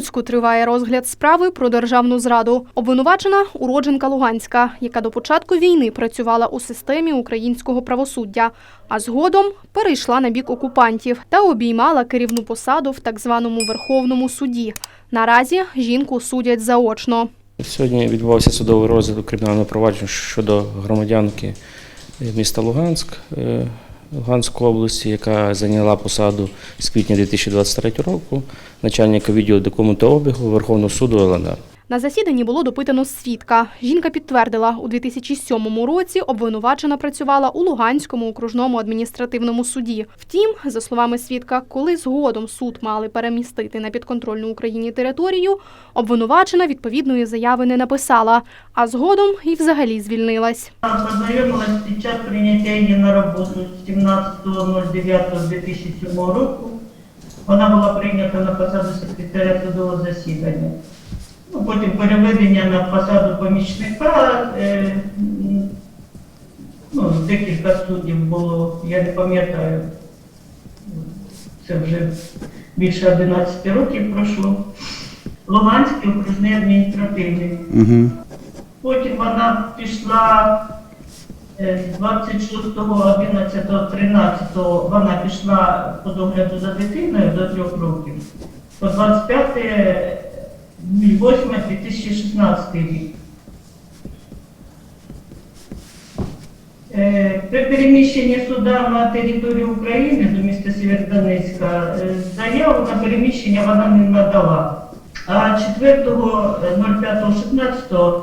Луцьку триває розгляд справи про державну зраду. Обвинувачена уродженка Луганська, яка до початку війни працювала у системі українського правосуддя, а згодом перейшла на бік окупантів та обіймала керівну посаду в так званому Верховному суді. Наразі жінку судять заочно. Сьогодні відбувався судовий розгляд кримінального провадження щодо громадянки міста Луганськ е, Луганської області, яка зайняла посаду з квітня 2023 року начальника відділу документообігу Верховного суду ЛНР. На засіданні було допитано свідка. Жінка підтвердила, у 2007 році обвинувачена працювала у Луганському окружному адміністративному суді. Втім, за словами свідка, коли згодом суд мали перемістити на підконтрольну Україні територію, обвинувачена відповідної заяви не написала, а згодом і взагалі звільнилась. Познайомилась під час прийняття її на роботу 17.09.2007 року. Вона була прийнята на посаду секретаря судового засідання. Потім переведення на посаду помічника. Е, ну, декілька суддів було, я не пам'ятаю. Це вже більше 11 років пройшло. Луганський окружний адміністративний. Угу. Потім вона пішла е, з 26.11.13 вона пішла по догляду за дитиною до трьох років. По 25.08.2016 рік. Е, При переміщенні суда на територію України до міста Сєвєродонецька е, заяву на переміщення вона не надала. А 4.05.16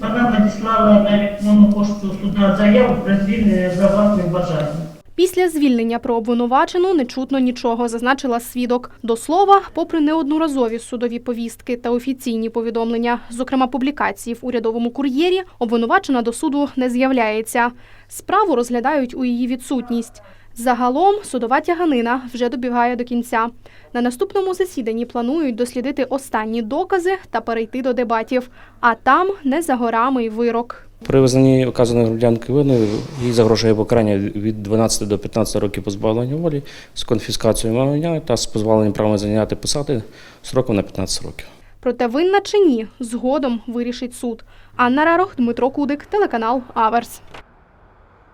вона надіслала на електронну пошту суда заяву про звільнення за власним бажанням. Після звільнення про обвинувачену не чутно нічого, зазначила свідок. До слова, попри неодноразові судові повістки та офіційні повідомлення, зокрема публікації в урядовому кур'єрі, обвинувачена до суду не з'являється. Справу розглядають у її відсутність. Загалом судова тяганина вже добігає до кінця. На наступному засіданні планують дослідити останні докази та перейти до дебатів. А там не за горами й вирок. При визнанні оказаної громадянки вини їй загрожує покарання від 12 до 15 років позбавлення волі з конфіскацією майна та з позбавленням права зайняти посади сроком на 15 років. Проте винна чи ні, згодом вирішить суд. Анна Рарох, Дмитро Кудик, телеканал Аверс.